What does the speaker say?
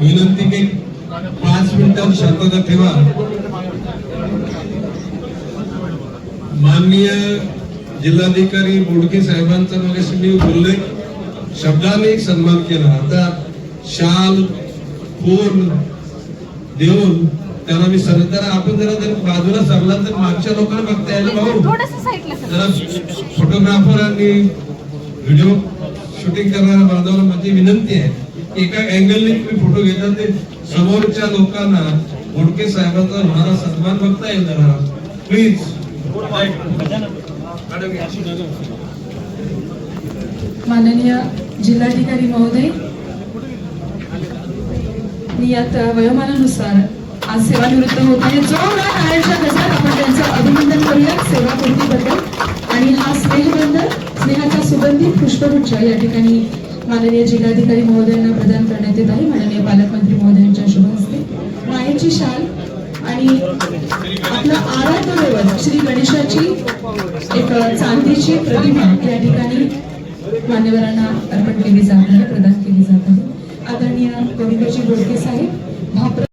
विनंती की पाच मिनिटात शांतता ठेवा. माननीय जिल्हाधिकारी बोडके साहेबांचा मगाशी मी बोललोय. शब्दाने सन्मान केला. आता शाल फोन देऊन त्यांना मी सर जरा आपण जरा जर बाजूला सरला तर मागच्या लोकांना बघता यायला भाऊ. जरा फोटोग्राफर आणि व्हिडिओ शूटिंग करणाऱ्या बांधवांना माझी विनंती आहे. एका अँगलने तुम्ही फोटो घेता ते समोरच्या लोकांना मोडके साहेबांचा होणारा सन्मान बघता येईल जरा प्लीज माननीय जिल्हाधिकारी महोदय मी यात वयोमानानुसार आज सेवानिवृत्त होत आहे. जोरदार टाळ्यांच्या गजरात आपण त्यांचं अभिनंदन करूया सेवा सेवापूर्तीबद्दल. आणि हा स्नेहबंध स्नेहाचा सुगंधित पुष्पगुच्छ या ठिकाणी माननीय जिल्हाधिकारी महोदयांना प्रदान करण्यात येत आहे. माननीय पालकमंत्री महोदयांच्या शुभ हस्ते. मायेची शाल आणि आपला आराध्य श्री गणेशाची एक चांदीची प्रतिमा या ठिकाणी मान्यवरांना अर्पण केली जात आहे प्रदान केली जात आहे. आदरणीय गोविंदजी बोडके साहेब भाप्र